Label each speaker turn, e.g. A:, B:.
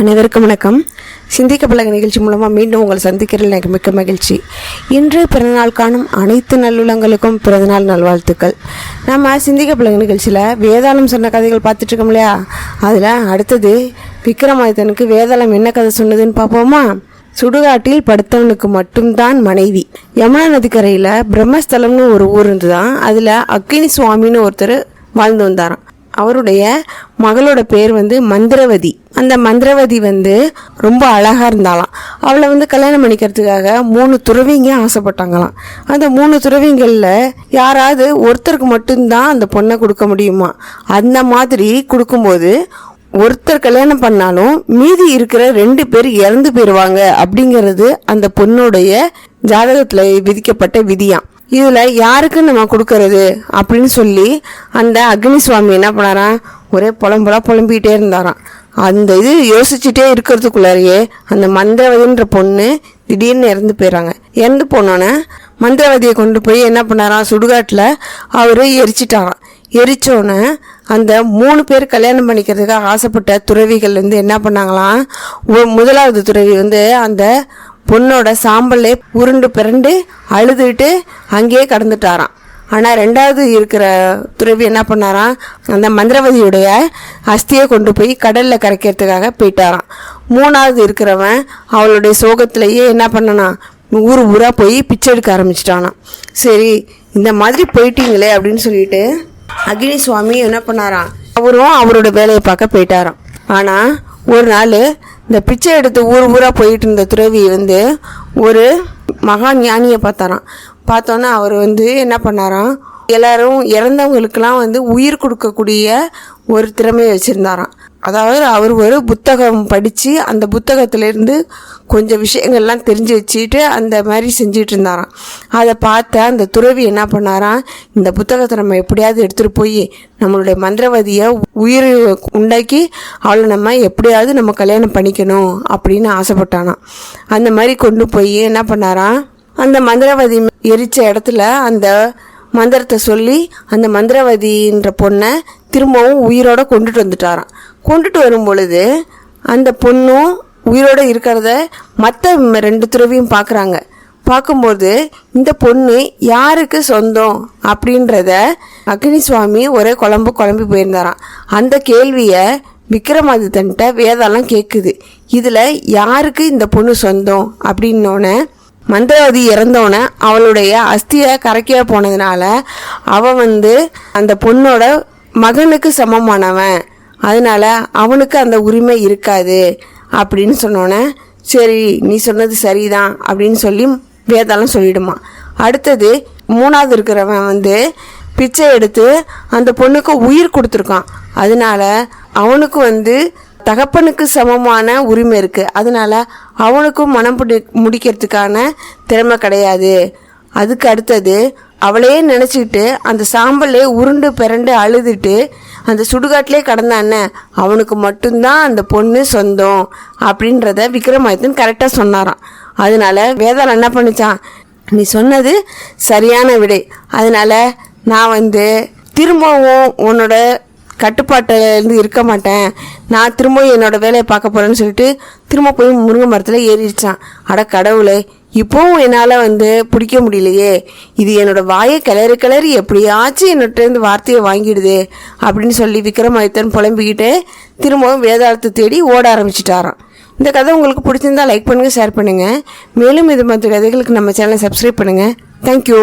A: அனைவருக்கும் வணக்கம். சிந்திக்க பழக நிகழ்ச்சி மூலமாக மீண்டும் உங்களை சந்திக்கிறதில் எனக்கு மிக்க மகிழ்ச்சி. இன்று பிறந்தநாள் காணும் அனைத்து நல்லுள்ளங்களுக்கும் பிறந்தநாள் நல்வாழ்த்துக்கள். நம்ம சிந்திக்க பழக நிகழ்ச்சியில் வேதாளம் சொன்ன கதைகள் பார்த்துட்ருக்கோம் இல்லையா? அதில் அடுத்தது விக்ரமாதித்தனுக்கு வேதாளம் என்ன கதை சொன்னதுன்னு பார்ப்போமா? சுடுகாட்டில் படுத்தவனுக்கு மட்டும்தான் மனைவி. யமுனா நதிக்கரையில் பிரம்மஸ்தலம்னு ஒரு ஊர் இருந்துதான். அதில் அக்கினி சுவாமின்னு ஒருத்தர் வாழ்ந்து வந்தாராம். அவருடைய மகளோட பேர் வந்து மந்திரவதி. அந்த மந்திரவதி வந்து ரொம்ப அழகாக இருந்தாலாம் அவளை வந்து கல்யாணம் பண்ணிக்கிறதுக்காக மூணு துறவிங்க ஆசைப்பட்டாங்களாம். அந்த மூணு துறவிங்களில் யாராவது ஒருத்தருக்கு மட்டும்தான் அந்த பொண்ணை கொடுக்க முடியுமா? அந்த மாதிரி கொடுக்கும்போது ஒருத்தர் கல்யாணம் பண்ணாலும் மீதி இருக்கிற ரெண்டு பேர் இறந்து போயிடுவாங்க அப்படிங்கிறது அந்த பொண்ணுடைய ஜாதகத்தில் விதிக்கப்பட்ட விதியாம். இதில் யாருக்கு நம்ம கொடுக்கறது அப்படின்னு சொல்லி அந்த அக்னி சுவாமி என்ன பண்ணாராம்? ஒரே புலம்புலாம் புலம்பிக்கிட்டே இருந்தாராம். அந்த இது யோசிச்சுட்டே இருக்கிறதுக்குள்ளாரையே அந்த மந்திரவதின்ற பொண்ணு திடீர்னு இறந்து போயிடுறாங்க இறந்து போனோன்னே மந்திரவதியை கொண்டு போய் என்ன பண்ணாராம்? சுடுகாட்டில் அவர் எரிச்சிட்டாராம். எரிச்சோன்னே அந்த மூணு பேர் கல்யாணம் பண்ணிக்கிறதுக்காக ஆசைப்பட்ட துறவிகள் வந்து என்ன பண்ணாங்களாம்? முதலாவது துறவி வந்து அந்த பொண்ணோட சாம்பல்லே உருண்டு பிறண்டு அழுதுட்டு அங்கேயே கடந்துட்டாராம். ஆனால் ரெண்டாவது இருக்கிற துறவி என்ன பண்ணாராம்? அந்த மந்திரவதியுடைய அஸ்தியை கொண்டு போய் கடலில் கரைக்கிறதுக்காக போயிட்டாராம். மூணாவது இருக்கிறவன் அவளுடைய சோகத்திலேயே என்ன பண்ணனா ஊர் ஊராக போய் பிச்சை எடுக்க ஆரம்பிச்சிட்டானாம். சரி இந்த மாதிரி போயிட்டீங்களே அப்படின்னு சொல்லிட்டு அக்னி சுவாமி என்ன பண்ணாராம்? அவரும் அவரோட வேலையை பார்க்க போயிட்டாராம். ஆனால் ஒரு நாள் இந்த பிச்சை எடுத்து ஊர் ஊராக போயிட்டு இருந்த துறவி வந்து ஒரு மகா ஞானியை பார்த்தாராம். பார்த்தோன்னே அவர் வந்து என்ன பண்ணாராம்? எல்லாரும் இறந்தவங்களுக்கெல்லாம் வந்து உயிர் கொடுக்கக்கூடிய ஒரு திறமையை வச்சுருந்தாராம். அதாவது அவர் ஒரு புத்தகம் படித்து அந்த புத்தகத்திலேருந்து கொஞ்சம் விஷயங்கள்லாம் தெரிஞ்சு வச்சுட்டு அந்த மாதிரி செஞ்சிட்டு இருந்தாராம் அதை பார்த்த அந்த துறவி என்ன பண்ணாராம் இந்த புத்தகத்தை நம்ம எப்படியாவது எடுத்துகிட்டு போய் நம்மளுடைய மந்திரவதியை உயிர் உண்டாக்கி அவளை நம்ம எப்படியாவது நம்ம கல்யாணம் பண்ணிக்கணும் அப்படின்னு ஆசைப்பட்டானாம். அந்த மாதிரி கொண்டு போய் என்ன பண்ணாராம் அந்த மந்திரவதி எரிச்ச இடத்துல அந்த மந்திரத்தை சொல்லி அந்த மந்திரவதின்ற பொண்ணை திரும்பவும் உயிரோட கொண்டுட்டு வந்துட்டாராம். கொண்டுட்டு வரும் பொழுது அந்த பொண்ணும் உயிரோட இருக்கிறத மற்ற ரெண்டு துறவியும் பார்க்குறாங்க பார்க்கும்போது இந்த பொண்ணு யாருக்கு சொந்தம் அப்படின்றத அக்னி சுவாமி ஒரே குழம்பு குழம்பி போயிருந்தாராம். அந்த கேள்வியை விக்ரமாதித்தன்ட்ட வேதாளம் கேட்குது இதில் யாருக்கு இந்த பொண்ணு சொந்தம் அப்படின்னோடனே மந்திரவாதி இறந்தோடனே அவளுடைய அஸ்தியை கரைக்க போனதுனால அவன் வந்து அந்த பொண்ணோட மகனுக்கு சமமானவன். அதனால அவனுக்கு அந்த உரிமை இருக்காது அப்படின்னு சொன்னோன்னே சரி நீ சொன்னது சரிதான் அப்படின்னு சொல்லி வேதாளம் சொல்லிடுமா. அடுத்தது மூணாவது இருக்கிறவன் வந்து பிச்சை எடுத்து அந்த பொண்ணுக்கு உயிர் கொடுத்துருக்கான். அதனால அவனுக்கு வந்து தகப்பனுக்கு சமமான உரிமை இருக்குது அதனால அவனுக்கும் மனம் பிடி முடிக்கிறதுக்கான திறமை கிடையாது. அதுக்கு அடுத்தது அவளையே நினச்சிக்கிட்டு அந்த சாம்பலே உருண்டு பிறண்டு அழுதுட்டு அந்த சுடுகாட்டிலே கடந்தானே அவனுக்கு மட்டும்தான் அந்த பொண்ணு சொந்தம் அப்படின்றத விக்ரமாதித்தன் கரெக்டாக சொன்னாராம். அதனால வேதாளம் என்ன பண்ணிச்சான் நீ சொன்னது சரியான விடை. அதனால நான் வந்து திரும்பவும் உன்னோட கட்டுப்பாட்டிலேருந்து இருக்க மாட்டேன். நான் திரும்பவும் என்னோட வேலையை பார்க்க போகிறேன்னு சொல்லிட்டு திரும்ப போய் முருங்கை மரத்தில் ஏறிடுச்சான் அட கடவுளே இப்போவும் என்னால் வந்து பிடிக்க முடியலையே. இது என்னோட வாயை கிளறி கிளறி எப்படியாச்சும் என்னட்டேருந்து வார்த்தையை வாங்கிடுது அப்படின்னு சொல்லி விக்ரமாதித்தன் புலம்பிக்கிட்டு திரும்பவும் வேதாளத்தை தேடி ஓட ஆரம்பிச்சிட்டாராம். இந்த கதை உங்களுக்கு பிடிச்சிருந்தா லைக் பண்ணுங்கள் ஷேர் பண்ணுங்கள் மேலும் இது மற்ற கதைகளுக்கு நம்ம சேனலை சப்ஸ்கிரைப் பண்ணுங்கள் தேங்க்யூ